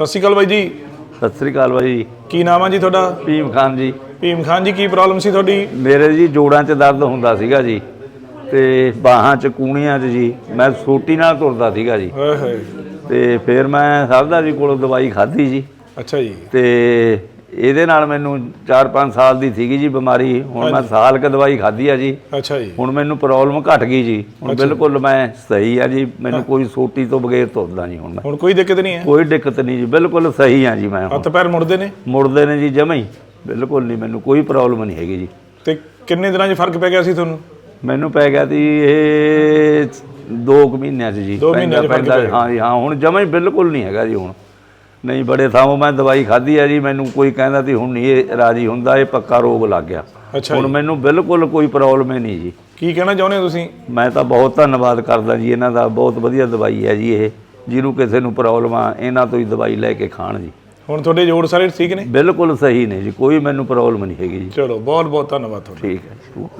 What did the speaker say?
ਸਤਿ ਸ਼੍ਰੀ ਅਕਾਲ ਬਾਈ ਜੀ। ਸਤਿ ਸ੍ਰੀ ਅਕਾਲ ਬਾਈ। ਕੀ ਨਾਮ ਆ ਜੀ ਤੁਹਾਡਾ? ਭੀਮ ਖਾਨ ਜੀ। ਭੀਮ ਖਾਨ ਜੀ ਕੀ ਪ੍ਰੋਬਲਮ ਸੀ ਤੁਹਾਡੀ? ਮੇਰੇ ਜੀ ਜੋੜਾਂ 'ਚ ਦਰਦ ਹੁੰਦਾ ਸੀਗਾ ਜੀ ਤੇ ਬਾਹਾਂ 'ਚ ਕੂਣੀਆਂ 'ਚ ਜੀ। ਮੈਂ ਸੋਟੀ ਨਾਲ ਤੁਰਦਾ ਸੀਗਾ ਜੀ। ਹੋਏ ਹੋਏ। ਤੇ ਫਿਰ ਮੈਂ ਸਰਦਾ ਜੀ ਕੋਲੋਂ ਦਵਾਈ ਖਾਧੀ ਜੀ। ਅੱਛਾ ਜੀ। ਤੇ ਇਹਦੇ ਨਾਲ ਮੈਨੂੰ 4-5 ਸਾਲ ਦੀ ਸੀਗੀ ਜੀ ਬਿਮਾਰੀ। ਹੁਣ ਮੈਂ ਸਾਲ ਕ ਦਵਾਈ ਖਾਧੀ ਆ ਜੀ। ਅੱਛਾ ਜੀ। ਹੁਣ ਮੈਨੂੰ ਪ੍ਰੋਬਲਮ ਘਟ ਗਈ ਜੀ। ਹੁਣ ਬਿਲਕੁਲ ਮੈਂ ਸਹੀ ਆ ਜੀ। ਮੈਨੂੰ ਕੋਈ ਸੋਟੀ ਤੋਂ ਬਗੈਰ ਤੁਰਦਾ ਨਹੀਂ ਹੁਣ ਮੈਂ। ਹੁਣ ਕੋਈ ਦਿੱਕਤ ਨਹੀਂ ਹੈ? ਕੋਈ ਦਿੱਕਤ ਨਹੀਂ ਜੀ। ਬਿਲਕੁਲ ਸਹੀ ਆ ਜੀ ਮੈਂ ਹੱਥ ਪੈਰ ਮੁੜਦੇ ਨੇ? ਮੁੜਦੇ ਨੇ ਜੀ ਜਮਾਂ ਹੀ। ਬਿਲਕੁਲ ਨਹੀਂ ਮੈਨੂੰ ਕੋਈ ਪ੍ਰੋਬਲਮ ਨਹੀਂ ਹੈਗੀ ਜੀ। ਤੇ ਕਿੰਨੇ ਦਿਨਾਂ 'ਚ ਫ਼ਰਕ ਪੈ ਗਿਆ ਸੀ ਤੁਹਾਨੂੰ? ਮੈਨੂੰ ਪੈ ਗਿਆ ਸੀ ਇਹ 2 ਮਹੀਨਿਆਂ 'ਚ ਜੀ। ਦੋ ਮਹੀਨਿਆਂ 'ਚ ਫ਼ਰਕ ਪੈਂਦਾ- ਪੈ ਗਿਆ। ਹਾਂ ਜੀ ਹਾਂ ਹੁਣ ਜਮਾਂ ਹੀ ਬਿਲਕੁਲ ਨਹੀਂ ਹੈਗਾ ਜੀ ਹੁਣ। ਨਹੀਂ ਬੜੇ ਥਾਂੋਂ ਮੈਂ ਦਵਾਈ ਖਾਧੀ ਆ ਜੀ ਮੈਨੂੰ ਕੋਈ ਕਹਿੰਦਾ ਸੀ ਹੁਣ ਨਹੀਂ ਇਹ ਰਾਜੀ ਹੁੰਦਾ ਇਹ ਪੱਕਾ ਰੋਗ ਲੱਗ ਗਿਆ। ਅੱਛਾ ਹੁਣ ਮੈਨੂੰ ਬਿਲਕੁਲ ਕੋਈ ਪ੍ਰੋਬਲਮ ਹੀ ਨਹੀਂ ਜੀ। ਕੀ ਕਹਿਣਾ ਚਾਹੁੰਦੇ ਹੋ ਤੁਸੀਂ? ਮੈਂ ਤਾਂ ਬਹੁਤ ਧੰਨਵਾਦ ਕਰਦਾ ਜੀ ਇਹਨਾਂ ਦਾ ਬਹੁਤ ਵਧੀਆ ਦਵਾਈ ਹੈ ਜੀ ਇਹ ਜਿਹਨੂੰ ਕਿਸੇ ਨੂੰ ਪ੍ਰੋਬਲਮ ਆ ਇਹਨਾਂ ਤੋਂ ਹੀ ਦਵਾਈ ਲੈ ਕੇ ਖਾਣ ਜੀ। ਹੁਣ ਤੁਹਾਡੇ ਜੋੜ ਸਾਰੇ ਠੀਕ ਨੇ? ਬਿਲਕੁਲ ਸਹੀ ਨੇ ਜੀ ਕੋਈ ਮੈਨੂੰ ਪ੍ਰੋਬਲਮ ਨਹੀਂ ਹੈਗੀ ਜੀ। ਚਲੋ ਬਹੁਤ ਬਹੁਤ ਧੰਨਵਾਦ ਤੁਹਾਡਾ। ਠੀਕ ਹੈ ਜੀ।